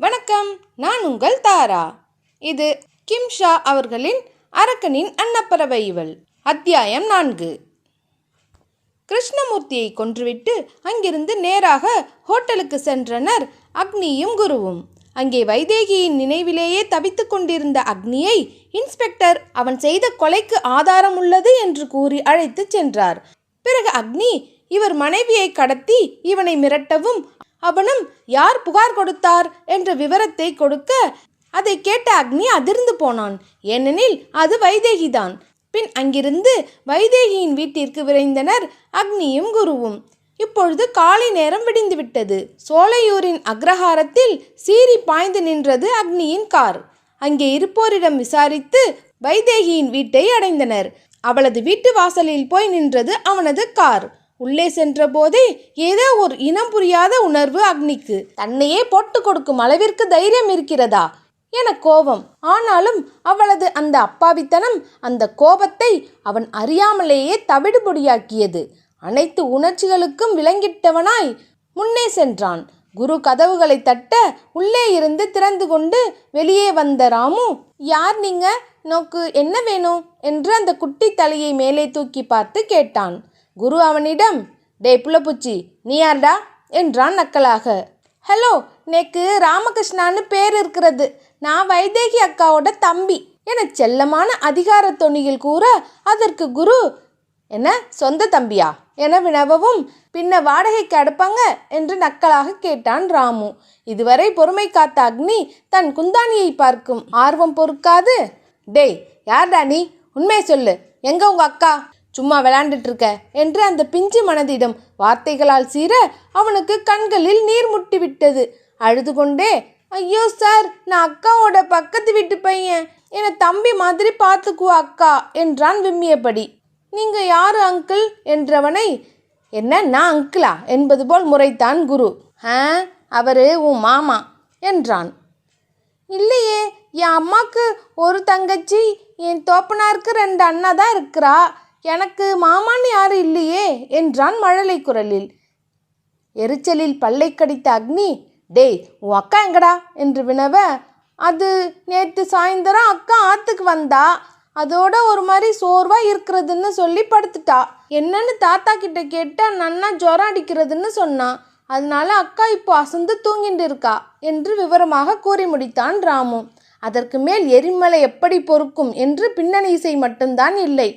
வணக்கம் நான் உங்கள் தாரா. இது கிம் ஷா அவர்களின் அரக்கனின் அன்னப்பறவை இவள். அத்தியாயம் நான்கு. கிருஷ்ணமூர்த்தியை கொன்றுவிட்டு அங்கிருந்து நேராக ஹோட்டலுக்கு சென்றனர் அக்னியும் குருவும். அங்கே வைதேகியின் நினைவிலேயே தவித்துக் கொண்டிருந்த அக்னியை இன்ஸ்பெக்டர் அவன் செய்த கொலைக்கு ஆதாரம் உள்ளது என்று கூறி அழைத்துச் சென்றார். பிறகு அக்னி இவர் மனைவியை கடத்தி இவனை மிரட்டவும் அவனும் யார் புகார் கொடுத்தார்? என்ற விவரத்தை கொடுக்க அதை கேட்ட அக்னி அதிர்ந்து போனான். ஏனெனில் அது வைதேகிதான். பின் அங்கிருந்து வைதேகியின் வீட்டிற்கு விரைந்தனர் அக்னியும் குருவும். இப்பொழுது காலை நேரம் விடிந்துவிட்டது. சோலையூரின் அக்ரஹாரத்தில் சீறி பாய்ந்து நின்றது அக்னியின் கார். அங்கே இருப்போரிடம் விசாரித்து வைதேகியின் வீட்டை அடைந்தனர். அவளது வீட்டு வாசலில் போய் நின்றது அவனது கார். உள்ளே சென்றபோதே ஏதோ ஒரு இனம் புரியாத உணர்வு அக்னிக்கு. தன்னையே போட்டு கொடுக்கும் அளவிற்கு தைரியம் இருக்கிறதா? என கோபம். ஆனாலும் அவளது அந்த அப்பாவித்தனம் அந்த கோபத்தை அவன் அறியாமலேயே தவிடுபொடியாக்கியது. அனைத்து உணர்ச்சிகளுக்கும் விளங்கிட்டவனாய் முன்னே சென்றான். குரு கதவுகளை தட்ட உள்ளே இருந்து திறந்து கொண்டு வெளியே வந்த ராமு யார் நீங்க? நோக்கு என்ன வேணும்? என்று அந்த குட்டி தலையை மேலே தூக்கி பார்த்து கேட்டான். குரு அவனிடம் டே புள்ளப்பூச்சி நீ யார்டா? என்றான் நக்கலாக. ஹலோ நேக்கு ராமகிருஷ்ணான்னு பேர் இருக்கிறது. நான் வைதேகி அக்காவோட தம்பி என செல்லமான அதிகார தொனியில் கூற அதற்கு குரு என்ன சொந்த தம்பியா? என வினவவும் பின்ன வாடகைக்கு அடுப்பாங்க? என்று நக்கலாக கேட்டான் ராமு. இதுவரை பொறுமை காத்த அக்னி தன் குந்தானியை பார்க்கும் ஆர்வம் பொறுக்காது. டேய் யார்டா நீ? உண்மை சொல்லு. எங்க உங்க அக்கா? சும்மா விளையாண்டுட்டு இருக்க என்று அந்த பிஞ்சு மனதிடம் வார்த்தைகளால் சீர அவனுக்கு கண்களில் நீர் முட்டி விட்டது அழுது கொண்டே ஐயோ சார் நான் அக்காவோட பக்கத்து வீட்டு பையன். என தம்பி மாதிரி பார்த்துக்குவா அக்கா என்றான் விம்மியபடி. நீங்க யாரு அங்கிள்? என்றவனை என்ன நான் அங்கிளா? என்பது போல் முறைத்தான் குரு. ஆ அவரு உன் மாமா என்றான். இல்லையே என் அம்மாக்கு ஒரு தங்கச்சி என் தோப்பனாருக்கு ரெண்டு அண்ணா தான் இருக்கிறா. எனக்கு மாமான்னு யாரும் இல்லையே? என்றான் மழலை குரலில். எரிச்சலில் பல்லை கடித்த அக்னி டேய் உன் அக்கா எங்கடா? என்று வினவ அது நேற்று சாயந்தரம் அக்கா ஆத்துக்கு வந்தா. அதோட ஒரு மாதிரி சோர்வாக இருக்கிறதுன்னு சொல்லி படுத்துட்டா. என்னன்னு தாத்தா கிட்ட கேட்டால் நன்னா ஜுரம் அடிக்கிறதுன்னு சொன்னான் அதனால அக்கா இப்போ அசந்து தூங்கிட்டு இருக்கா என்று விவரமாக கூறி முடித்தான் ராமு. அதற்கு மேல் எரிமலை எப்படி பொறுக்கும்? என்று பின்னணி இசை மட்டும்தான் இல்லை.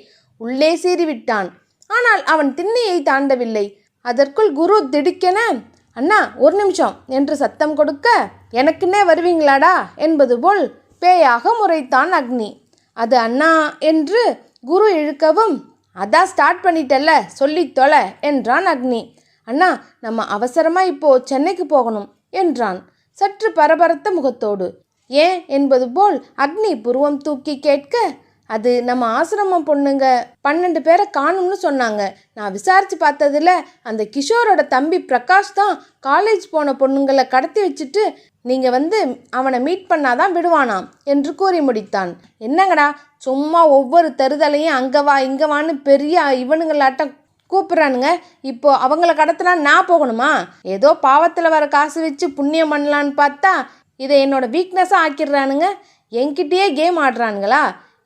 உள்ளே சீறிவிட்டான். ஆனால் அவன் திண்ணையை தாண்டவில்லை. அதற்குள் குரு திடுக்கென அண்ணா ஒரு நிமிஷம். என்று சத்தம் கொடுக்க எனக்குன்னே வருவீங்களாடா? என்பது போல் பேயாக முறைத்தான் அக்னி. அது அண்ணா என்று குரு இழுக்கவும் அதான் ஸ்டார்ட் பண்ணிட்டல்ல. சொல்லி தொலை என்றான் அக்னி. அண்ணா நம்ம அவசரமாக இப்போ சென்னைக்கு போகணும் என்றான் சற்று பரபரத்த முகத்தோடு. ஏன்? என்பது போல் அக்னி புருவம் தூக்கி கேட்க அது நம்ம ஆசிரமம் பொண்ணுங்க பன்னெண்டு பேரை காணும்னு சொன்னாங்க. நான் விசாரித்து பார்த்ததுல அந்த கிஷோரோட தம்பி பிரகாஷ் தான் காலேஜ் போன பொண்ணுங்களை கடத்தி வச்சுட்டு நீங்கள் வந்து அவனை மீட் பண்ணாதான் விடுவானாம் என்று கூறி முடித்தான். என்னங்கடா சும்மா ஒவ்வொரு தருதலையும் அங்கே வா இங்கே வான்னு பெரிய இவனுங்களாட்டம் கூப்பிட்றானுங்க. இப்போ அவங்கள கடத்தினா நான் போகணுமா? ஏதோ பாவத்தில் வர காசு வச்சு புண்ணியம் பண்ணலான்னு பார்த்தா இதை என்னோட வீக்னஸாக ஆக்கிடுறானுங்க. என்கிட்டயே கேம் ஆடுறானுங்களா?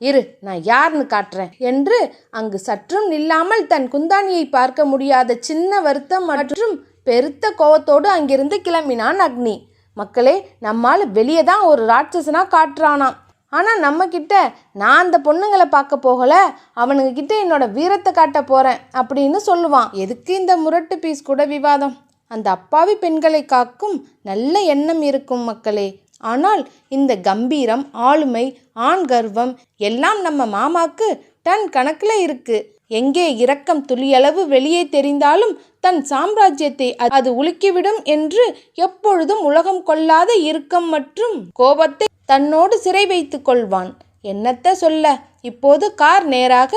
இரு நான் யாருன்னு காட்டுறேன். என்று அங்கு சற்றும் நில்லாமல் தன் குந்தாணியை பார்க்க முடியாத சின்ன வருத்தம் மற்றும் பெருத்த கோவத்தோடு அங்கிருந்து கிளம்பினான் அக்னி. மக்களே நம்மால் வெளியே தான் ஒரு ராட்சசனா காட்டுறானாம். ஆனால் நம்ம கிட்ட நான் அந்த பொண்ணுங்களை பார்க்க போகல. அவனுங்க கிட்ட என்னோட வீரத்தை காட்ட போறேன் அப்படின்னு சொல்லுவான். எதுக்கு இந்த முரட்டு பீஸ் கூட விவாதம் அந்த அப்பாவி பெண்களை காக்கும் நல்ல எண்ணம் இருக்கும் மக்களே. ஆனால் இந்த கம்பீரம் ஆளுமை ஆண் கர்வம் எல்லாம் நம்ம மாமாக்கு டன் கணக்கில் இருக்கு. எங்கே இரக்கம் துளியளவு வெளியே தெரிந்தாலும் தன் சாம்ராஜ்யத்தை அது உலுக்கிவிடும் என்று எப்பொழுதும் உலகம் கொள்ளாத இறுக்கம் மற்றும் கோபத்தை தன்னோடு சிறை வைத்து கொள்வான். என்னத்த சொல்ல? இப்போது கார் நேராக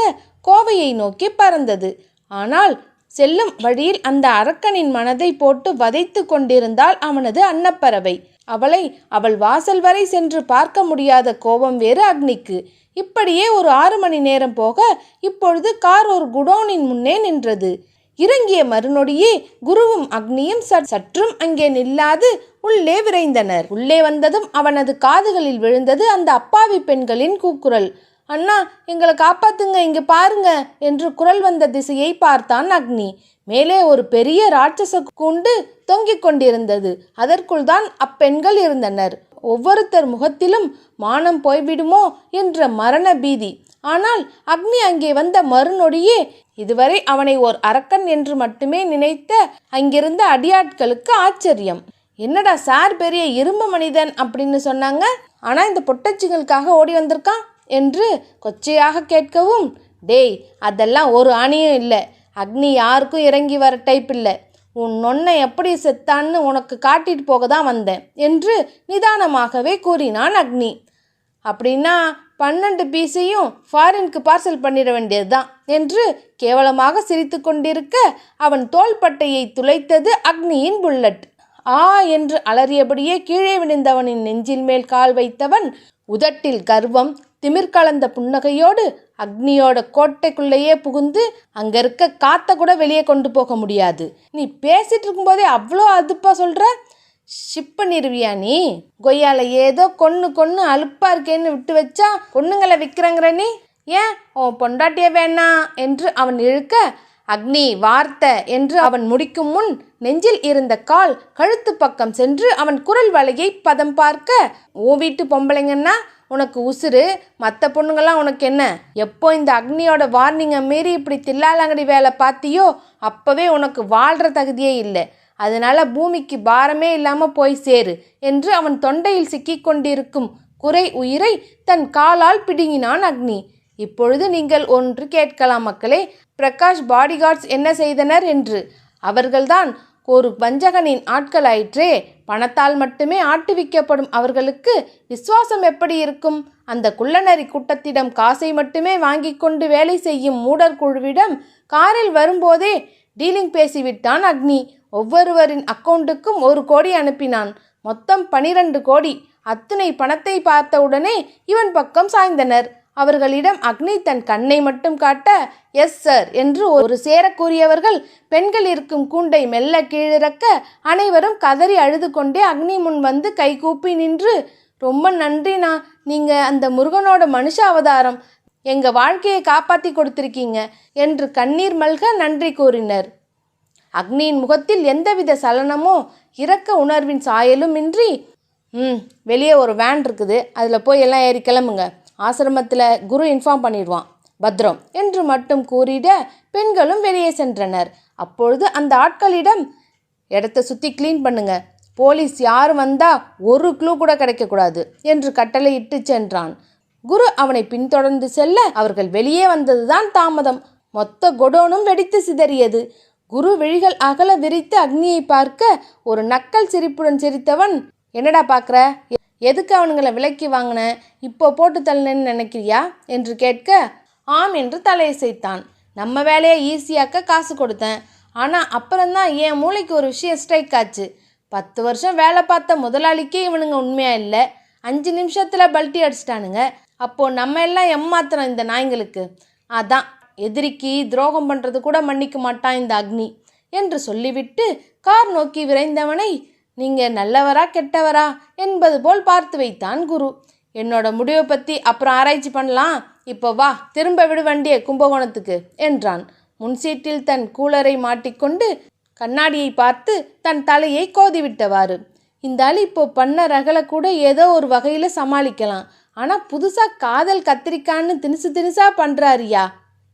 கோவையை நோக்கி பறந்தது. ஆனால் செல்லும் வழியில் அந்த அரக்கனின் மனதை போட்டு வதைத்து கொண்டிருந்தால் அவனது அன்னப்பறவை. அவளை அவள் வாசல் வரை சென்று பார்க்க முடியாத கோபம் வேறு அக்னிக்கு. இப்படியே ஒரு ஆறு மணி நேரம் போக இப்பொழுது கார் ஒரு குடோனின் முன்னே நின்றது. இறங்கிய மறுநொடியே குருவும் அக்னியும் சற்- சற்றும் அங்கே நில்லாது உள்ளே விரைந்தனர். உள்ளே வந்ததும் அவனது காதுகளில் விழுந்தது அந்த அப்பாவி பெண்களின் கூக்குரல். அண்ணா எங்களை காப்பாத்துங்க இங்கே பாருங்க என்று குரல் வந்த திசையை பார்த்தான் அக்னி. மேலே ஒரு பெரிய ராட்சச கூண்டு தொங்கிக் கொண்டிருந்தது. அதற்குள் தான் அப்பெண்கள் இருந்தனர். ஒவ்வொருத்தர் முகத்திலும் மானம் போய்விடுமோ என்ற மரண பீதி. ஆனால் அக்னி அங்கே வந்த மறுநொடியே இதுவரை அவனை ஓர் அரக்கன் என்று மட்டுமே நினைத்த அங்கிருந்த அடியாட்களுக்கு ஆச்சரியம். என்னடா சார் பெரிய இரும்பு மனிதன் அப்படின்னு சொன்னாங்க. ஆனால் இந்த பொட்டச்சிங்களுக்காக ஓடி வந்திருக்கான். என்று கொச்சையாக கேட்கவும் டேய் அதெல்லாம் ஒரு அணியும் இல்லை. அக்னி யாருக்கும் இறங்கி வர டைப் இல்லை. உன் நொன்னை எப்படி செத்தான்னு உனக்கு காட்டிட்டு போக தான் வந்தேன் என்று நிதானமாகவே கூறினான் அக்னி. அப்படின்னா பன்னெண்டு பீஸையும் ஃபாரினுக்கு பார்சல் பண்ணிட வேண்டியதுதான் என்று கேவலமாக சிரித்து கொண்டிருக்க அவன் தோள்பட்டையை துளைத்தது அக்னியின் புல்லட். ஆ என்று அலறியபடியே கீழே விழுந்தவனின் நெஞ்சில் மேல் கால் வைத்தவன் உதட்டில் கர்வம் திமிர் கலந்த புன்னகையோடு அக்னியோட கோட்டைக்குள்ளேயே புகுந்து அங்க இருக்க காத்த கூட வெளியே கொண்டு போக முடியாது. நீ பேசிட்டு இருக்கும்போதே அவ்வளோ அதுப்பா சொல்ற? ஷிப் நிறுவியா நீ? கொய்யால ஏதோ கொன்னு கொன்று அலுப்பா இருக்கேன்னு விட்டு வச்சா பொண்ணுங்களை விற்கிறங்கிற நீ? ஏன்? உன் பொண்டாட்டிய வேணாம் என்று அவன் இழுக்க அக்னி வார்த்தை என்று அவன் முடிக்கும் முன் நெஞ்சில் இருந்த கால் கழுத்து பக்கம் சென்று அவன் குரல் வலையை பதம் பார்க்க ஓ வீட்டு பொம்பளைங்கன்னா உனக்கு உசுரு மற்ற பொண்ணுங்கள்லாம் உனக்கு என்ன? எப்போ இந்த அக்னியோட வார்னிங்கை மீறி இப்படி தில்லாலங்கடி வேலை பார்த்தியோ அப்போவே உனக்கு வாழ்கிற தகுதியே இல்லை. அதனால பூமிக்கு பாரமே இல்லாமல் போய் சேரு என்று அவன் தொண்டையில் சிக்கிக்கொண்டிருக்கும் குறை உயிரை தன் காலால் பிடுங்கினான் அக்னி. இப்பொழுது நீங்கள் ஒன்று கேட்கலாம் மக்களே பிரகாஷ் பாடிகார்ட்ஸ் என்ன செய்தனர் என்று? அவர்கள்தான் ஒரு வஞ்சகனின் ஆட்களாயிற்றே பணத்தால் மட்டுமே ஆட்டுவிக்கப்படும் அவர்களுக்கு விசுவாசம் எப்படி இருக்கும்? அந்த குள்ளநரி கூட்டத்திடம் காசை மட்டுமே வாங்கி கொண்டு வேலை செய்யும் மூடர் குழுவிடம் காரில் வரும்போதே டீலிங் பேசிவிட்டான் அக்னி. ஒவ்வொருவரின் அக்கவுண்டுக்கும் ஒரு கோடி அனுப்பினான். மொத்தம் பனிரெண்டு கோடி. அத்தனை பணத்தை பார்த்தவுடனே இவன் பக்கம் சாய்ந்தனர். அவர்களிடம் அக்னி தன் கண்ணை மட்டும் காட்ட எஸ் சார் என்று ஒரு சேர கூறியவர்கள் பெண்கள் இருக்கும் கூண்டை மெல்ல கீழிறக்க அனைவரும் கதறி அழுது கொண்டே அக்னி முன் வந்து கைகூப்பி நின்று ரொம்ப நன்றிண்ணா நீங்கள் அந்த முருகனோட மனுஷ அவதாரம் எங்கள் வாழ்க்கையை காப்பாற்றி கொடுத்துருக்கீங்க என்று கண்ணீர் மல்க நன்றி கூறினர். அக்னியின் முகத்தில் எந்தவித சலனமோ இரக்க உணர்வின் சாயலும் இன்றி ம் வெளியே ஒரு வேன் இருக்குது அதில் போய் எல்லாம் ஏறி கிளம்புங்க. ஆசிரமத்தில் குரு இன்ஃபார்ம் பண்ணிடுவான். பத்ரம் என்று மட்டும் கூறிட பெண்களும் வெளியே சென்றனர். அப்பொழுது அந்த ஆட்களிடம் இடத்த சுற்றி க்ளீன் பண்ணுங்க. போலீஸ் யார் வந்தா ஒரு க்ளூ கூட கிடைக்கக்கூடாது என்று கட்டளையிட்டு சென்றான். குரு அவனை பின்தொடர்ந்து செல்ல அவர்கள் வெளியே வந்ததுதான் தாமதம். மொத்த கொடோனும் வெடித்து சிதறியது. குரு விழிகள் அகல விரித்து அக்னியை பார்க்க ஒரு நக்கல் சிரிப்புடன் சிரித்தவன் என்னடா பார்க்குற? எதுக்கு அவனுங்களை விலக்கி வாங்கின இப்போ போட்டு தள்ளனேன்னு நினைக்கிறியா? என்று கேட்க ஆம் என்று தலையசைத்தான் நம்ம வேலையை ஈஸியாக்க காசு கொடுத்தேன். ஆனால் அப்புறம்தான் என் மூளைக்கு ஒரு விஷயம் ஸ்ட்ரைக் ஆச்சு. பத்து வருஷம் வேலை பார்த்த முதலாளிக்கே இவனுங்க உண்மையாக இல்லை? அஞ்சு நிமிஷத்தில் பல்ட்டி அடிச்சிட்டானுங்க. அப்போது நம்ம எல்லாம் எம்மாத்திரம் இந்த நாய்ங்களுக்கு. அதான் எதிரிக்கு துரோகம் பண்ணுறது கூட மன்னிக்க மாட்டான் இந்த அக்னி என்று சொல்லிவிட்டு கார் நோக்கி விரைந்தவனை நீங்கள் நல்லவரா கெட்டவரா என்பது போல் பார்த்து வைத்தான் குரு. என்னோட முடிவை பற்றி அப்புறம் ஆராய்ச்சி பண்ணலாம். இப்போ வா திரும்ப விடு வண்டியை கும்பகோணத்துக்கு என்றான். முன்சீட்டில் தன் கூலரை மாட்டிக்கொண்டு கண்ணாடியை பார்த்து தன் தலையை கோதிவிட்டவாறு. இந்த ஆள் இப்போ பண்ண ரகலை கூட ஏதோ ஒரு வகையில் சமாளிக்கலாம். ஆனால் புதுசாக காதல் கத்திரிக்கான்னு தினுசு தினுசா பண்ணுறாரியா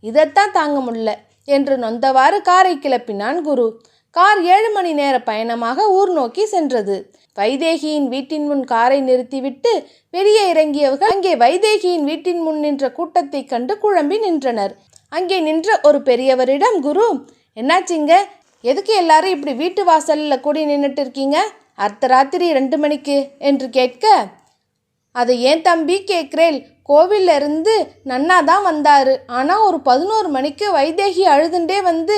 இதைத்தான் தாங்க முடியல என்று நொந்தவாறு காரை கிளப்பினான் குரு. கார் ஏழு மணி நேர பயணமாக ஊர் நோக்கி சென்றது. வைதேகியின் வீட்டின் முன் காரை நிறுத்திவிட்டு வெளியே இறங்கியவர்கள் அங்கே வைதேகியின் வீட்டின் முன் நின்ற கூட்டத்தைக் கண்டு குழம்பி நின்றனர். அங்கே நின்ற ஒரு பெரியவரிடம் குரு என்னாச்சிங்க எதுக்கு எல்லாரும் இப்படி வீட்டு வாசலில் கூடி நின்றுட்டு இருக்கீங்க? அர்த்தராத்திரி ரெண்டு மணிக்கு என்று கேட்க அதை ஏன் தம்பி கேட்குறேன் கோவில்ல இருந்து நன்னா தான் வந்தார். ஆனால் ஒரு பதினோரு மணிக்கு வைதேகி அழுதுண்டே வந்து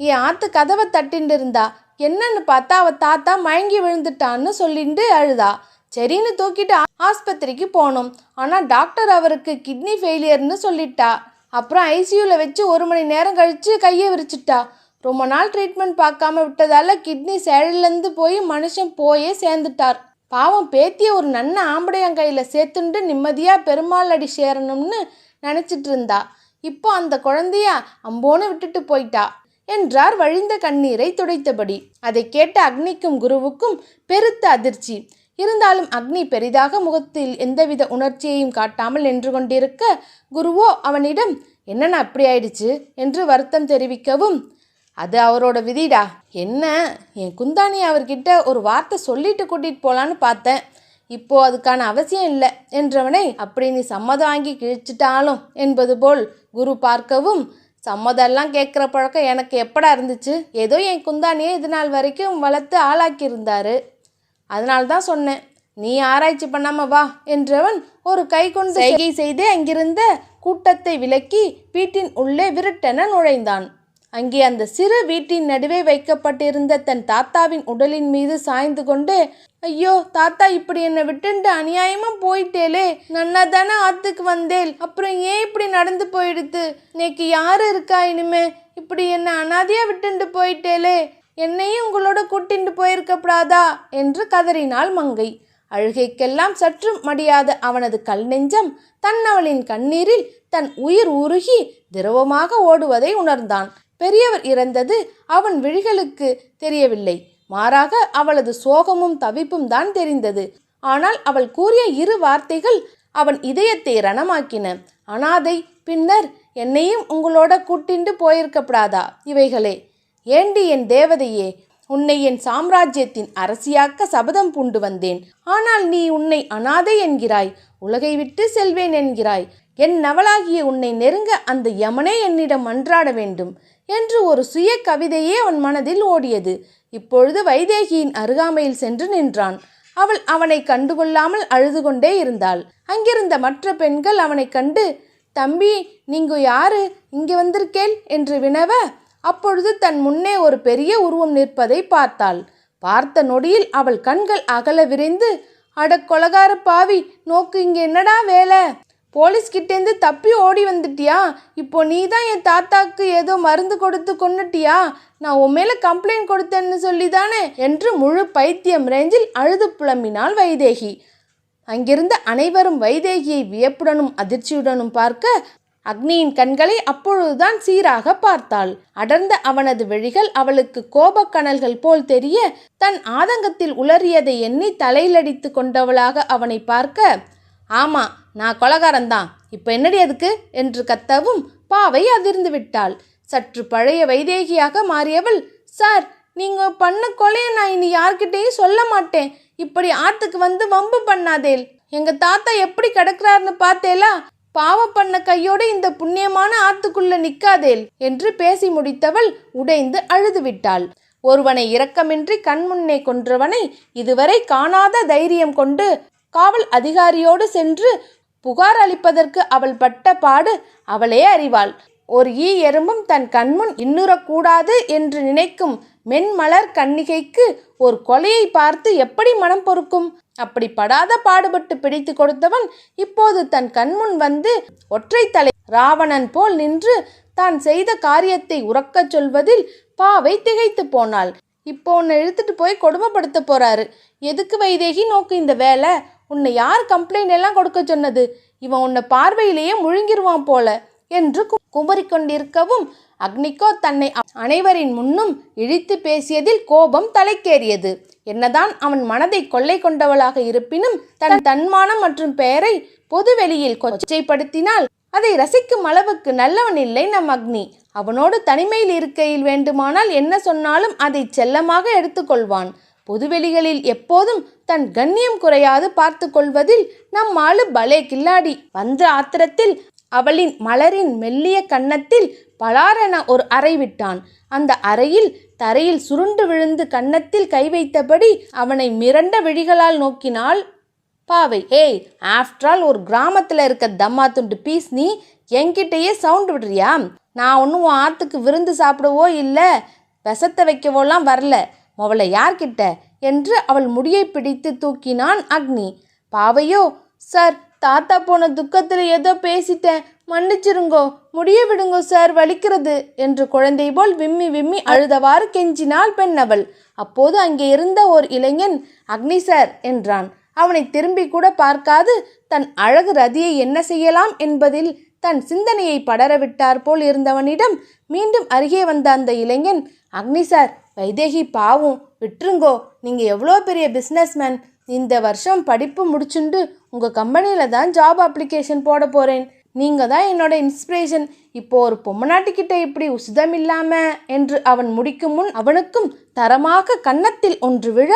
என் ஆத்து கதவை தட்டின்னு இருந்தா என்னன்னு பார்த்தா அவ தாத்தா மயங்கி விழுந்துட்டான்னு சொல்லிட்டு அழுதா. சரின்னு தூக்கிட்டு ஆஸ்பத்திரிக்கு போனோம். ஆனால் டாக்டர் அவருக்கு கிட்னி ஃபெயிலியர்னு சொல்லிட்டா. அப்புறம் ஐசியூவில் வச்சு ஒரு மணி நேரம் கழித்து கையை விரிச்சிட்டா. ரொம்ப நாள் ட்ரீட்மெண்ட் பார்க்காம விட்டதால கிட்னி செயலிழந்து போய் மனுஷன் போயே சேர்ந்துட்டார். பாவம் பேத்திய ஒரு நன்ன ஆம்படையன் கையில் சேர்த்துண்டு நிம்மதியாக பெருமாள் அடி சேரணும்னு நினச்சிட்டு இருந்தா. இப்போ அந்த குழந்தைய அம்போன்னு விட்டுட்டு போயிட்டா. என்றார் வழிந்த கண்ணீரை துடைத்தபடி. அதை கேட்ட அக்னிக்கும் குருவுக்கும் பெருத்த அதிர்ச்சி. இருந்தாலும் அக்னி பெரிதாக முகத்தில் எந்தவித உணர்ச்சியையும் காட்டாமல் நின்று கொண்டிருக்க குருவோ அவனிடம் என்னண்ணா அப்படி ஆயிடுச்சு? என்று வருத்தம் தெரிவிக்கவும் அது அவரோட விதிடா. என்ன? என் குந்தானி அவர்கிட்ட ஒரு வார்த்தை சொல்லிட்டு கூட்டிட்டு போலான்னு பார்த்தேன். இப்போ அதுக்கான அவசியம் இல்லை என்றவனை அப்படி நீ சம்மதம் வாங்கி கிழிச்சிட்டாலும் என்பது போல் குரு பார்க்கவும் சம்மதம்லாம் கேட்குற பழக்கம் எனக்கு எப்படா இருந்துச்சு? ஏதோ என் குந்தாணியை இது நாள் வரைக்கும் வளர்த்து ஆளாக்கியிருந்தாரு. அதனால தான் சொன்னேன் நீ ஆராய்ச்சி பண்ணாம வா என்றவன் ஒரு கை கொண்டு செய்கை செய்து அங்கிருந்த கூட்டத்தை விலக்கி வீட்டின் உள்ளே விருட்டென நுழைந்தான். அங்கே அந்த சிறு வீட்டின் நடுவே வைக்கப்பட்டிருந்த தன் தாத்தாவின் உடலின் மீது சாய்ந்து கொண்டு ஐயோ தாத்தா இப்படி என்னை விட்டுண்டு அநியாயமா போயிட்டேலே. நன்னா தானே ஆத்துக்கு வந்தேல். அப்புறம் ஏன் இப்படி நடந்து போயிடுது நேக்கு யாரு இருக்கா இனிமே? இப்படி என்னை அனாதையா விட்டுண்டு போயிட்டேலே. என்னையும் உங்களோட கூட்டிண்டு போயிருக்கப்படாதா? என்று கதறினாள் மங்கை. அழுகைக்கெல்லாம் சற்றும் மடியாத அவனது கல் நெஞ்சம் தன்னவளின் கண்ணீரில் தன் உயிர் உருகி திரவமாக ஓடுவதை உணர்ந்தான். பெரியவர் இறந்தது அவன் விழிகளுக்கு தெரியவில்லை. மாறாக அவளது சோகமும் தவிப்பும் தான் தெரிந்தது. ஆனால் அவள் கூறிய இரு வார்த்தைகள் அவன் இதயத்தை ரணமாக்கின. அனாதை பின்னர் என்னையும் உங்களோட கூட்டிண்டு போயிருக்கப்படாதா இவைகளே? ஏண்டி என் தேவதையே உன்னை என் சாம்ராஜ்யத்தின் அரசியாக்க சபதம் பூண்டு வந்தேன். ஆனால் நீ உன்னை அனாதை என்கிறாய் உலகை விட்டு செல்வேன் என்கிறாய். என் நவலாகிய உன்னை நெருங்க அந்த யமனே என்னிடம் மன்றாட வேண்டும். என்று ஒரு சுய கவிதையே அவன் மனதில் ஓடியது. இப்பொழுது வைதேகியின் அருகாமையில் சென்று நின்றான். அவள் அவனை கண்டுகொள்ளாமல் அழுது கொண்டே இருந்தாள். அங்கிருந்த மற்ற பெண்கள் அவனை கண்டு தம்பி நீங்க யாரு? இங்கே வந்திருக்கேன் என்று வினவ அப்பொழுது தன் முன்னே ஒரு பெரிய உருவம் நிற்பதை பார்த்தாள். பார்த்த நொடியில் அவள் கண்கள் அகல விரைந்து அட கொலகார பாவி நோக்கு இங்கே என்னடா வேலை? போலீஸ்கிட்டேருந்து தப்பி ஓடி வந்துட்டியா? இப்போ நீ தான் என் தாத்தாக்கு ஏதோ மருந்து கொடுத்து கொன்னுட்டியா? நான் உன் மேலே கம்ப்ளைண்ட் கொடுத்தேன்னு சொல்லி தானே என்று முழு பைத்தியம் ரேஞ்சில் அழுது புலம்பினாள் வைதேகி. அங்கிருந்த அனைவரும் வைதேகியை வியப்புடனும் அதிர்ச்சியுடனும் பார்க்க அக்னியின் கண்களை அப்பொழுதுதான் சீராக பார்த்தாள். அடர்ந்த அவனது விழிகள் அவளுக்கு கோபக்கனல்கள் போல் தெரிய தன் ஆதங்கத்தில் உளறியதை எண்ணி தலையிலடித்து கொண்டவளாக அவனை பார்க்க ஆமாம் நான் கொலகாரன்தான். இப்போ என்னடி அதுக்கு? என்று கத்தவும் பாவை அதிர்ந்து விட்டாள். சற்று பழைய வைதேகியாக மாறியவள் சார் நீங்கள் பண்ண கொலையை நான் இனி யார்கிட்டயும் சொல்ல மாட்டேன். இப்படி ஆத்துக்கு வந்து வம்பு பண்ணாதேல். எங்கள் தாத்தா எப்படி கிடக்குறாருன்னு பார்த்தேலா? பாவம் பண்ண கையோடு இந்த புண்ணியமான ஆத்துக்குள்ள நிற்காதேல் என்று பேசி முடித்தவள் உடைந்து அழுது விட்டாள் ஒருவனை இரக்கமின்றி கண்முன்னே கொன்றவனை இதுவரை காணாத தைரியம் கொண்டு காவல் அதிகாரியோடு சென்று புகார் அளிப்பதற்கு அவள் பட்ட பாடு அவளே அறிவாள். ஒரு ஈ எறும்பும் தன் கண்முன் இன்னுறக்கூடாது என்று நினைக்கும் மென்மலர் கன்னிகைக்கு ஒரு கொலையை பார்த்து எப்படி மனம் பொறுக்கும்? அப்படி படாத பாடுபட்டு பிடித்து கொடுத்தவன் இப்போது தன் கண்முன் வந்து ஒற்றை தலை ராவணன் போல் நின்று தான் செய்த காரியத்தை உறக்கச் சொல்வதில் பாவை திகைத்து போனாள். இப்போ உன்னை இழுத்துட்டு போய் கொடுமைப்படுத்த போறாரு. எதுக்கு வைதேகி நோக்கு இந்த வேலை? உன்னை யார் கம்ப்ளைண்ட் எல்லாம் கொடுக்க சொன்னது? இவன் உன்னை பார்வையிலேயே முழுங்கிருவான் போல என்று குமரிக்கொண்டிருக்கவும் அக்னிக்கோ தன்னை அனைவரின் முன்னும் இழித்து பேசியதில் கோபம் தலைக்கேறியது. என்னதான் அவன் மனதை கொள்ளை கொண்டவளாக இருப்பினும் தன் தன்மானம் மற்றும் பெயரை பொதுவெளியில் கொச்சைப்படுத்தினால் அதை ரசிக்கும் அளவுக்கு நல்லவன் இல்லை நம் அக்னி. அவனோடு தனிமையில் இருக்கையில் வேண்டுமானால் என்ன சொன்னாலும் அதை செல்லமாக எடுத்துக்கொள்வான். பொதுவெளிகளில் எப்போதும் தன் கண்ணியம் குறையாது பார்த்து கொள்வதில் நம் பலே கில்லாடி. வந்த ஆத்திரத்தில் அவளின் மலரின் மெல்லிய கன்னத்தில் பலாரென ஒரு அறை விட்டான். அந்த அறையில் தரையில் சுருண்டு விழுந்து கன்னத்தில் கை வைத்தபடி அவனை மிரண்ட விழிகளால் நோக்கினாள் பாவை. ஏய் ஆஃப்டர் ஆல் ஒரு கிராமத்தில் இருக்க தம்மா துண்டு பீஸ் நீ என்கிட்டயே சவுண்ட் விடுறியா? நான் ஒன்றும் உன் விருந்து சாப்பிடவோ இல்லை விஷத்தை வைக்கவோலாம் வரல. முதல்ல யார்கிட்ட? என்று அவள் முடியை பிடித்து தூக்கினான் அக்னி. பாவையோ சார் தாத்தா போன துக்கத்தில் ஏதோ பேசிட்டேன். மன்னிச்சிருங்கோ முடிய விடுங்கோ சார் வலிக்கிறது என்று குழந்தை போல் விம்மி விம்மி அழுதவாறு கெஞ்சினாள் பெண் அவள். அப்போது அங்கே இருந்த ஓர் இளைஞன் அக்னி சார் என்றான். அவனை திரும்பி கூட பார்க்காது தன் அழகு ரதியை என்ன செய்யலாம் என்பதில் தன் சிந்தனையை படரவிட்டார் போல் இருந்தவனிடம் மீண்டும் அருகே வந்த அந்த இளைஞன் அக்னி சார் வைதேகி பாவும் விட்டுருங்கோ. நீங்கள் எவ்வளோ பெரிய பிஸ்னஸ்மேன் இந்த வருஷம் படிப்பு முடிச்சுண்டு உங்கள் கம்பெனியில் தான் ஜாப் அப்ளிகேஷன் போட போகிறேன் நீங்கள் தான் என்னோட இன்ஸ்பிரேஷன் இப்போ ஒரு பொம்மநாட்டிக்கிட்ட இப்படி உசிதம் இல்லாம என்று அவன் முடிக்கும் முன் அவனுக்கும் தரமாக கன்னத்தில் ஒன்று விழ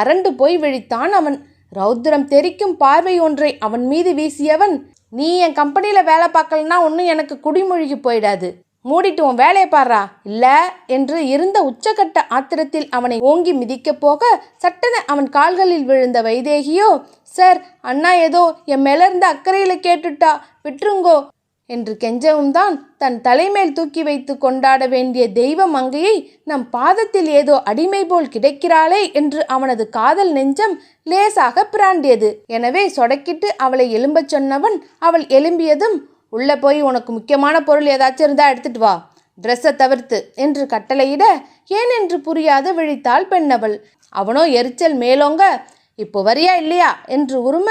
அரண்டு போய் விழித்தான் அவன். ரௌத்ரம் தெரிக்கும் பார்வை ஒன்றை அவன் மீது வீசியவன் நீ என் கம்பெனியில் வேலை பார்க்கலன்னா ஒன்றும் எனக்கு குடிமொழிக்கு போயிடாது. மூடிட்டு உன் வேலையை பாடுறா இல்லை என்று இருந்த உச்சக்கட்ட ஆத்திரத்தில் அவனை ஓங்கி மிதிக்கப் போக சட்டென அவன் கால்களில் விழுந்த வைதேகியோ சார் அண்ணா ஏதோ என் மேலேருந்து அக்கறையில் கேட்டுட்டா. விட்டுருங்கோ. என்று கெஞ்சவும் தான் தன் தலைமேல் தூக்கி வைத்து கொண்டாட வேண்டிய தெய்வ மங்கையை நம் பாதத்தில் ஏதோ அடிமை போல் கிடைக்கிறாளே என்று அவனது காதல் நெஞ்சம் லேசாக பிராண்டியது. எனவே சொடக்கிட்டு அவளை எழும்பச் சொன்னவன் அவள் எழும்பியதும் உள்ளே போய் உனக்கு முக்கியமான பொருள் ஏதாச்சும் இருந்தா எடுத்துட்டு வா ட்ரெஸ்ஸை தவிர்த்து என்று கட்டளையிட ஏன் என்று புரியாது விழித்தாள் பெண்ணவள். அவனோ எரிச்சல் மேலோங்க இப்போ வரியா இல்லையா? என்று உரும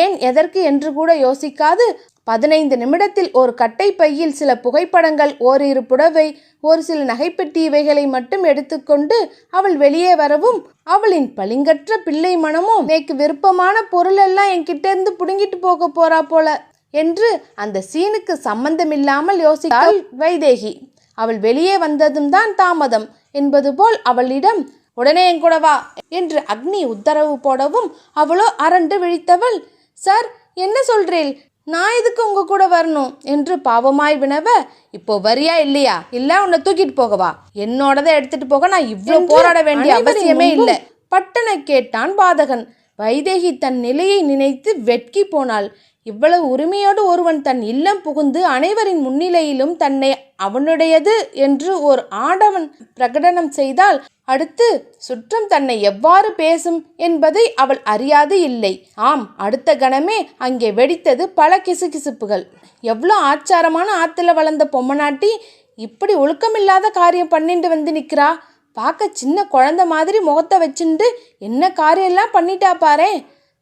ஏன் எதற்கு? என்று கூட யோசிக்காது பதினைந்து நிமிடத்தில் ஒரு கட்டை பையில் சில புகைப்படங்கள் ஓரிரு புடவை ஒரு சில நகைப்பெட்டி இவைகளை மட்டும் எடுத்துக்கொண்டு அவள் வெளியே வரவும் அவளின் பளிங்கற்ற பிள்ளை மனமும் நேக்கு விருப்பமான பொருள் எல்லாம் என்கிட்ட இருந்து புடுங்கிட்டு போக போறா போல என்று அந்த சீனுக்கு சம்பந்தமில்லாமல் யோசித்தாள் வைதேகி. அவள் வெளியே வந்ததும் தான் தாமதம். என்பது போல் அவளிடம் உடனே என் கூட வா என்று அக்னி உத்தரவு போடவும் அவளோ அரண்டு விழித்தவள் சார் என்ன சொல்றேன் நான் எதுக்கு உங்க கூட வரணும்? என்று பாவமாய் வினவ இப்போ வரியா இல்லையா? இல்ல உன்னை தூக்கிட்டு போகவா? என்னோடதை எடுத்துட்டு போக நான் இவ்வளவு போராட வேண்டிய அவசியமே இல்லை. பட்டன கேட்டான் பாதகன். வைதேகி தன் நிலையை நினைத்து வெட்கி போனாள். இவ்வளவு உரிமையோடு ஒருவன் தன் இல்லம் புகுந்து அனைவரின் முன்னிலையிலும் தன்னை அவனுடையது என்று ஒரு ஆடவன் பிரகடனம் செய்தால் அடுத்து சுற்றம் தன்னை எவ்வாறு பேசும் என்பதை அவள் அறியாது இல்லை. ஆம் அடுத்த கணமே அங்கே வெடித்தது பல கிசுகிசுப்புகள். எவ்வளோ ஆச்சாரமான ஆற்றுல வளர்ந்த பொம்மநாட்டி இப்படி ஒழுக்கமில்லாத காரியம் பண்ணிட்டு வந்து நிற்கிறா பார்க்க சின்ன குழந்தை மாதிரி முகத்தை வச்சுண்டு என்ன காரியம்லாம் பண்ணிட்டா பாரே?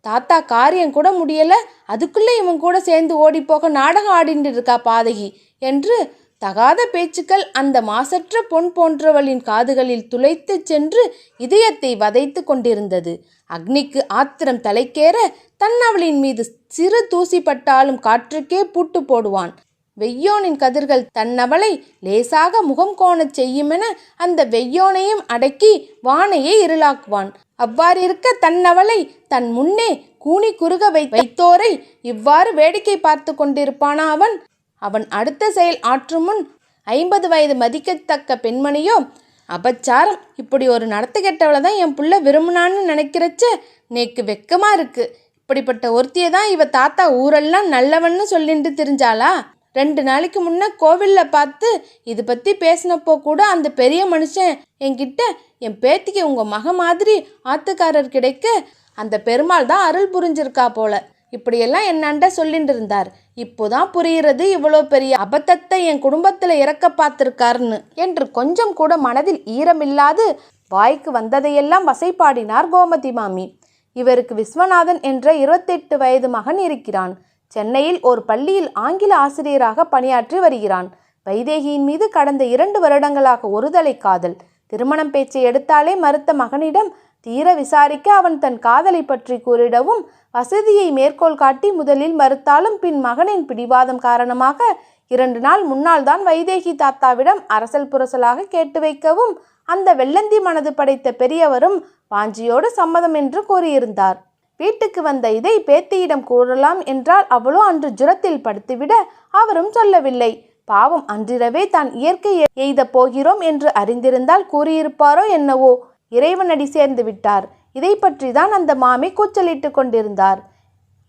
தாத்தா காரியம் கூட முடியலை அதுக்குள்ளே இவன் கூட சேர்ந்து ஓடிப்போக நாடகம் ஆடிட்டு இருக்கா பாதகி என்று தகாத பேச்சுக்கள் அந்த மாசற்ற பொன் போன்றவளின் காதுகளில் துளைத்துச் சென்று இதயத்தை வதைத்து கொண்டிருந்தது. அக்னிக்கு ஆத்திரம் தலைக்கேற தன்னவளின் மீது சிறு தூசி பட்டாலும் காற்றுக்கே பூட்டு போடுவான். வெய்யோனின் கதிர்கள் தன்னவளை லேசாக முகம் கோணச் செய்யுமென அந்த வெய்யோனையும் அடக்கி வானையே இருளாக்குவான். அவ்வாறிருக்க தன்னவளை தன் முன்னே கூனி குறுக வை வைத்தோரை இவ்வாறு வேடிக்கை பார்த்து கொண்டிருப்பானா அவன்? அவன் அடுத்த செயல் ஆற்றும் முன் ஐம்பது வயது மதிக்கத்தக்க பெண்மணியோ அபச்சாரம். இப்படி ஒரு நடத்து கெட்டவளை தான் என் புள்ள விரும்பினான்னு நினைக்கிறச்ச நேக்கு வெக்கமா இருக்கு. இப்படிப்பட்ட ஒருத்தியை தான் இவ தாத்தா ஊரெல்லாம் நல்லவன்னு சொல்லிட்டு தெரிஞ்சாளா? ரெண்டு நாளைக்கு முன்ன கோவில்ல பார்த்து இது பற்றி பேசினப்போ கூட அந்த பெரிய மனுஷன் என்கிட்ட என் பேத்திக்கு உங்கள் மக மாதிரி ஆத்துக்காரர் கிடைக்க அந்த பெருமாள் தான் அருள் புரிஞ்சிருக்கா போல. இப்படியெல்லாம் என்னண்ட சொல்லிட்டு இருந்தார். இப்போதான் புரிகிறது இவ்வளோ பெரிய அபத்தத்தை என் குடும்பத்தில் இறக்க பார்த்துருக்காருன்னு. என்று கொஞ்சம் கூட மனதில் ஈரமில்லாது வாய்க்கு வந்ததையெல்லாம் வசைப்பாடினார் கோமதி மாமி. இவருக்கு விஸ்வநாதன் என்ற இருபத்தெட்டு வயது மகன் இருக்கிறான். சென்னையில் ஒரு பள்ளியில் ஆங்கில ஆசிரியராக பணியாற்றி வருகிறான். வைதேகியின் மீது கடந்த இரண்டு வருடங்களாக ஒருதலை காதல். திருமணம் பேச்சை எடுத்தாலே மறுத்த மகனிடம் தீர விசாரிக்க அவன் தன் காதலை பற்றி கூறிடவும் வசதியை மேற்கோள் காட்டி முதலில் மறுத்தாலும் பின் மகனின் பிடிவாதம் காரணமாக இரண்டு நாள் முன்னால் தான் வைதேகி தாத்தாவிடம் அரசல் புரசலாக கேட்டு வைக்கவும் அந்த வெள்ளந்தி மனது படைத்த பெரியவரும் வாஞ்சியோடு சம்மதம் என்று கூறியிருந்தார். வீட்டுக்கு வந்த இதை பேத்தியிடம் கூறலாம் என்றால் அவளோ அன்று ஜுரத்தில் படுத்துவிட அவரும் சொல்லவில்லை. பாவம் அன்றிரவே தான் இயற்கை எய்த போகிறோம் என்று அறிந்திருந்தால் கூறியிருப்பாரோ என்னவோ? இறைவனடி சேர்ந்து விட்டார். இதை பற்றி தான் அந்த மாமி கூச்சலிட்டு கொண்டிருந்தார்.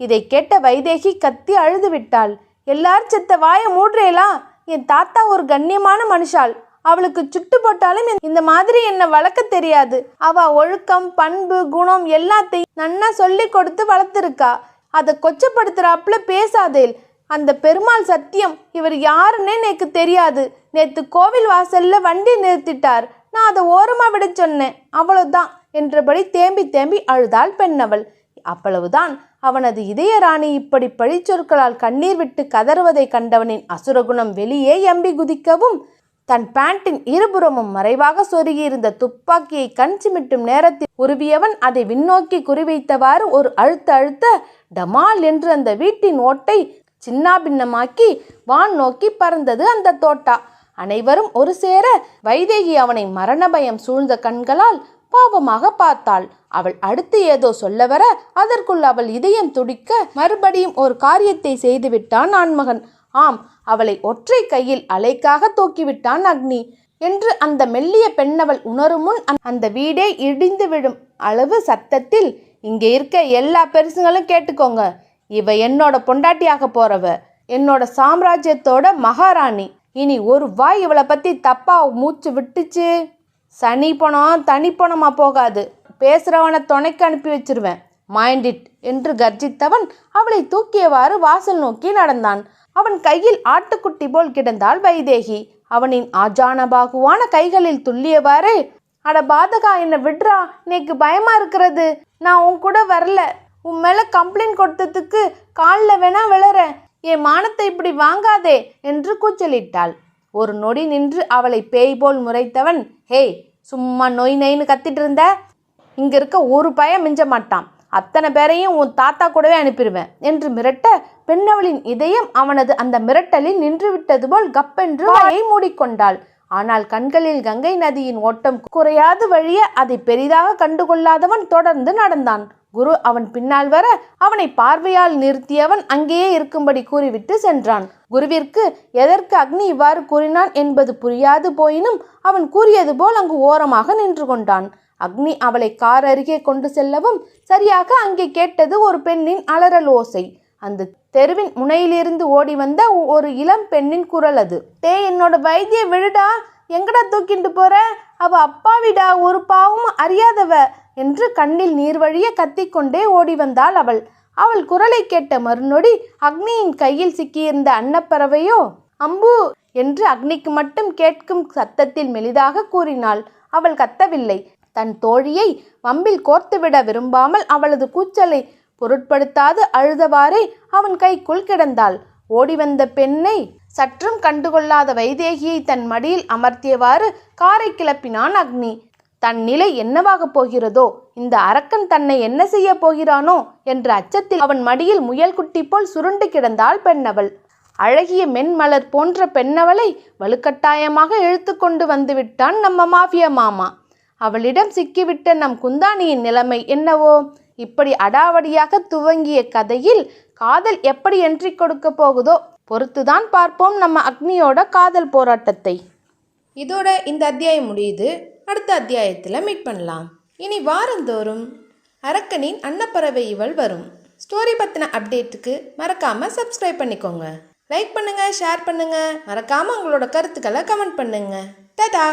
இதை கேட்ட வைதேகி கத்தி அழுது விட்டாள். எல்லார் செத்த வாய மூடுறேலா? என் தாத்தா ஒரு கண்ணியமான மனுஷாள். அவளுக்கு சுட்டு போட்டாலும் இந்த மாதிரி என்ன வளர்க்க தெரியாது. அவ ஒழுக்கம் பண்பு குணம் எல்லாத்தையும் நன்னா சொல்லி கொடுத்து வளர்த்துருக்கா. அதை கொச்சப்படுத்துறாப்புல பேசாதேல் அந்த பெருமாள் சத்தியம் இவர் யாருன்னே எனக்கு தெரியாது. நேத்து கோவில் வாசல்ல வண்டி நிறுத்திட்டார். நான் அதை ஓரமாக விட சொன்னேன். அவ்வளவுதான் என்றபடி தேம்பி தேம்பி அழுதாள் பெண்ணவள். அவ்வளவுதான் அவனது இதயராணி இப்படி பழிச்சொற்களால் கண்ணீர் விட்டு கதறுவதை கண்டவனின் அசுரகுணம் வெளியே எம்பி குதிக்கவும் தன் பேண்டின் இருபுறமும் மறைவாக சொருகியிருந்த துப்பாக்கியை கண் சிமிட்டும் நேரத்தில் உருவியவன் அதை விண்ணோக்கி குறிவைத்தவாறு ஒரு அழுத்த அழுத்த டமால் என்று அந்த வீட்டின் ஓட்டை சின்னாபின்னமாக்கி வான் நோக்கி பறந்தது அந்த தோட்டா. அனைவரும் ஒரு சேர வைதேகி அவனை மரண பயம் சூழ்ந்த கண்களால் பாவமாக பார்த்தாள். அவள் அடுத்து ஏதோ சொல்ல வர அதற்குள் அவள் இதயம் துடிக்க மறுபடியும் ஒரு காரியத்தை செய்துவிட்டான் ஆண்மகன். ஆம் அவளை ஒற்றை கையில் அலைக்காக தூக்கிவிட்டான் அக்னி. என்று அந்த மெல்லிய பெண்ணவள் உணரும் முன் அந்த- வீடே இடிந்து விடும் அளவு சத்தத்தில் இங்கே இருக்க எல்லா பெருசுங்களும் கேட்டுக்கோங்க. இவ என்னோட பொண்டாட்டியாக போறவ. என்னோட சாம்ராஜ்யத்தோட மகாராணி. இனி ஒரு வாய் இவளை பற்றி தப்பா மூச்சு விட்டுச்சு. சனி பணம் தனி பணமாக போகாது. பேசுகிறவனை துணைக்கு அனுப்பி வச்சிருவேன். மைண்ட் இட் என்று கர்ஜித்தவன் அவளை தூக்கியவாறு வாசல் நோக்கி நடந்தான். அவன் கையில் ஆட்டுக்குட்டி போல் கிடந்தாள் வைதேகி. அவனின் ஆஜானபாகுவான கைகளில் துள்ளியவாறு அட பாதகா என்னை விட்றா? இன்னைக்கு பயமா இருக்கிறது. நான் உன் கூட வரல. உன் மேலே கம்ப்ளைண்ட் கொடுத்ததுக்கு காலில் வேணா விழறேன் என் மானத்தை இப்படி வாங்காதே என்று கூச்சலிட்டாள். ஒரு நொடி நின்று அவளை பேய் போல் முறைத்தவன் ஹேய் சும்மா நொய் நொய்னு கத்திட்டு இருந்த? இங்க இருக்க ஒரு பயம் மிஞ்ச மாட்டான். அத்தனை பேரையும் உன் தாத்தா கூடவே அனுப்பிடுவேன் என்று மிரட்ட பெண்ணவளின் இதயம் அவனது அந்த மிரட்டலில் நின்றுவிட்டது போல் கப்பென்று வாயை மூடிக்கொண்டாள். ஆனால் கண்களில் கங்கை நதியின் ஓட்டம் குறையாது வழிய அதை பெரிதாக கண்டுகொள்ளாதவன் தொடர்ந்து நடந்தான். குரு அவன் பின்னால் வர அவனை பார்வையால் நிறுத்தியவன் அங்கேயே இருக்கும்படி கூறிவிட்டு சென்றான். குருவிற்கு எதற்கு அக்னி இவ்வாறு கூறினான் என்பது புரியாது போயினும் அவன் கூறியது போல் அங்கு ஓரமாக நின்று கொண்டான். அக்னி அவளை கார் அருகே கொண்டு செல்லவும் சரியாக அங்கே கேட்டது ஒரு பெண்ணின் அலறல் ஓசை. அந்த தெருவின் முனையிலிருந்து ஓடி வந்த ஒரு இளம் பெண்ணின் குரல் அது. டே என்னோட வைத்திய விழுடா எங்கடா தூக்கிட்டு போற? அவ அப்பாவிடா ஒரு பாவமும் அறியாதவ! என்று கண்ணில் நீர்வழிய கத்திக்கொண்டே ஓடி வந்தாள் அவள். அவள் குரலை கேட்ட மறுநொடி அக்னியின் கையில் சிக்கியிருந்த அன்னப்பறவையோ? அம்பு! என்று அக்னிக்கு மட்டும் கேட்கும் சத்தத்தில் மெலிதாக கூறினாள். அவள் கத்தவில்லை. தன் தோழியை வம்பில் கோர்த்துவிட விரும்பாமல் அவளது கூச்சலை பொருட்படுத்தாது அழுதவாறே அவன் கைக்குள் கிடந்தாள். ஓடி வந்த பெண்ணை சற்றும் கண்டுகொள்ளாத வைதேகியை தன் மடியில் அமர்த்தியவாறு காரை கிளப்பினான் அக்னி. தன் நிலை என்னவாகப் போகிறதோ இந்த அரக்கன் தன்னை என்ன செய்ய போகிறானோ என்ற அச்சத்தில் அவன் மடியில் முயல்குட்டி போல் சுருண்டு கிடந்தாள் பெண்ணவள். அழகிய மென்மலர் போன்ற பெண்ணவளை வலுக்கட்டாயமாக இழுத்து கொண்டு வந்து விட்டான் நம்ம மாஃபியா மாமா. அவளிடம் சிக்கிவிட்ட நம் குந்தானியின் நிலைமை என்னவோ? இப்படி அடாவடியாக துவங்கிய கதையில் காதல் எப்படி என்ட்ரி கொடுக்க போகுதோ பொறுத்துதான் பார்ப்போம் நம்ம அக்னியோட காதல் போராட்டத்தை. இதோட இந்த அத்தியாயம் முடியுது. அடுத்த அத்தியாயத்தில் மீட் பண்ணலாம். இனி வாரந்தோறும் அரக்கனின் அன்னப்பறவை இவள் வரும். ஸ்டோரி பற்றின அப்டேட்டுக்கு மறக்காமல் சப்ஸ்கிரைப் பண்ணிக்கோங்க. லைக் பண்ணுங்கள் ஷேர் பண்ணுங்கள் மறக்காமல் உங்களோட கருத்துக்களை கமெண்ட் பண்ணுங்கள் டடா